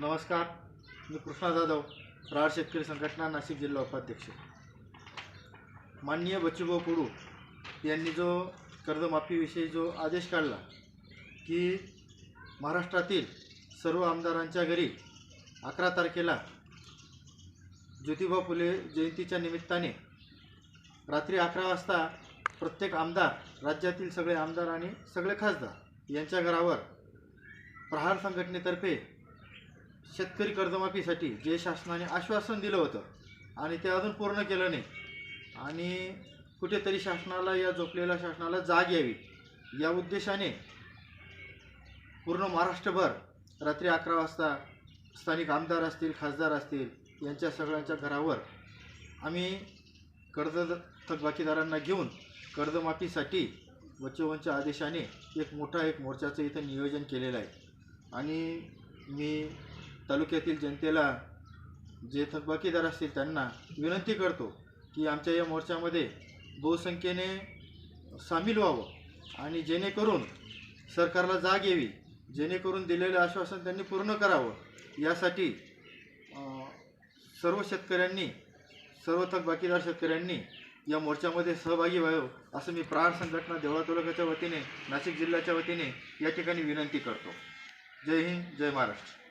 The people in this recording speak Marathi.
नमस्कार मी कृष्णा जाधव प्रहार शेतकरी संघटना नाशिक जिल्हा उपाध्यक्ष. माननीय बच्चूभाऊ कुडू यांनी जो कर्जमाफीविषयी जो आदेश काढला की महाराष्ट्रातील सर्व आमदारांच्या घरी अकरा तारखेला ज्योतिबा फुले जयंतीच्या निमित्ताने रात्री अकरा वाजता प्रत्येक आमदार राज्यातील सगळे आमदार आणि सगळे खासदार यांच्या घरावर प्रहार संघटनेतर्फे शेतकरी कर्जमाफीसाठी जे शासनाने आश्वासन दिलं होतं आणि ते अजून पूर्ण केलं नाही आणि कुठेतरी शासनाला या झोपलेल्या शासनाला जाग यावी या उद्देशाने पूर्ण महाराष्ट्रभर रात्री अकरा वाजता स्थानिक आमदार असतील खासदार असतील यांच्या सगळ्यांच्या घरावर आम्ही कर्ज थकबाकीदारांना घेऊन कर्जमाफीसाठी बच्चूभाऊंच्या आदेशाने एक मोठा एक मोर्चाचं इथं नियोजन केलेलं आहे. आणि मी तालुक्यातील जनतेला जे थकबाकीदार असतील त्यांना विनंती करतो की आमच्या या मोर्चामध्ये बहुसंख्येने सामील व्हावं आणि जेणेकरून सरकारला जाग यावी जेणेकरून दिलेलं आश्वासन त्यांनी पूर्ण करावं. यासाठी सर्व शेतकऱ्यांनी सर्व थकबाकीदार शेतकऱ्यांनी या मोर्चामध्ये सहभागी व्हावं असं मी प्रहार संघटना देवळा तालुक्याच्या वतीने नाशिक जिल्ह्याच्या वतीने या ठिकाणी विनंती करतो. जय हिंद जय महाराष्ट्र.